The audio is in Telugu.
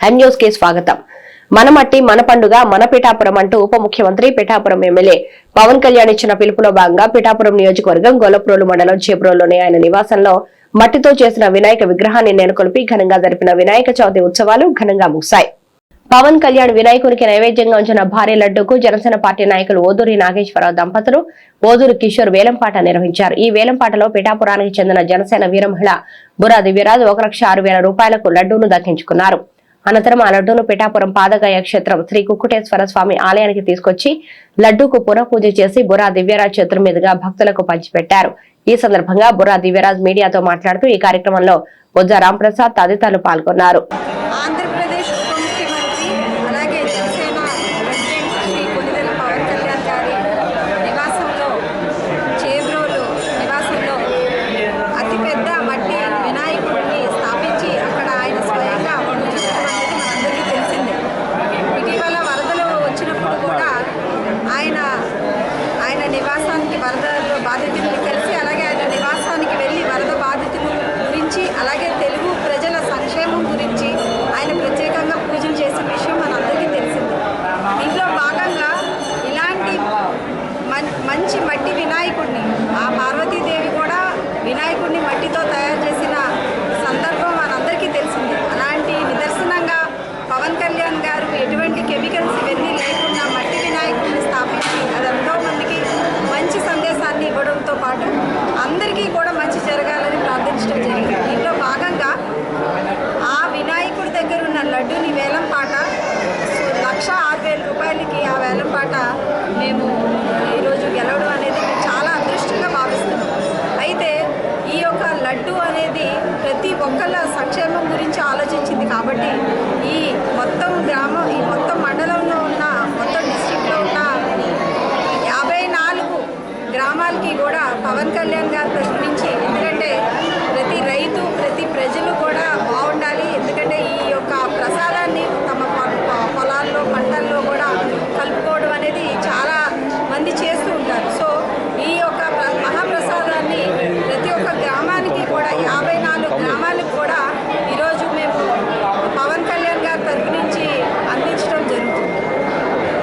హెన్ న్యూస్కి స్వాగతం. మన మట్టి మన పండుగ మన పిఠాపురం అంటూ ఉప ముఖ్యమంత్రి పిఠాపురం ఎమ్మెల్యే పవన్ కళ్యాణ్ ఇచ్చిన పిలుపులో భాగంగా పిఠాపురం నియోజకవర్గం గొల్లప్రోలు మండలం చేబ్రోలోని ఆయన నివాసంలో మట్టితో చేసిన వినాయక విగ్రహాన్ని నెలకొల్పి ఘనంగా జరిపిన వినాయక చవితి ఉత్సవాలు ఘనంగా ముగిశాయి. పవన్ కళ్యాణ్ వినాయకునికి నైవేద్యంగా ఉంచిన భారీ లడ్డూకు జనసేన పార్టీ నాయకులు ఓదూరి నాగేశ్వరరావు దంపతులు ఓదూరి కిషోర్ వేలంపాట నిర్వహించారు. ఈ వేలంపాటలో పిఠాపురానికి చెందిన జనసేన వీరమహిళ బురా దివ్యరాజు ఒక లక్ష ఆరు వేల రూపాయలకు లడ్డూను దక్కించుకున్నారు. అనంతరం ఆ లడ్డూను పిఠాపురం పాదగాయ క్షేత్రం శ్రీ కుక్కుటేశ్వర స్వామి ఆలయానికి తీసుకొచ్చి లడ్డూకు పునఃపూజ చేసి బురా దివ్యరాజ్ చేతుల మీదుగా భక్తులకు పంచిపెట్టారు. ఈ సందర్భంగా బురా దివ్యరాజ్ మీడియాతో మాట్లాడుతూ ఈ కార్యక్రమంలో బొజ్జ రాంప్రసాద్ తదితరులు పాల్గొన్నారు. అందరికీ కూడా మంచి జరగాలని ప్రార్థించడం జరిగింది. దీంట్లో భాగంగా ఆ వినాయకుడి దగ్గర ఉన్న లడ్డూని వేలం పాట లక్ష ఆరు వేల రూపాయలకి ఆ వేలం పాట మేము ఈరోజు గెలవడం అనేది చాలా అదృష్టంగా భావిస్తున్నాం. అయితే ఈ యొక్క లడ్డు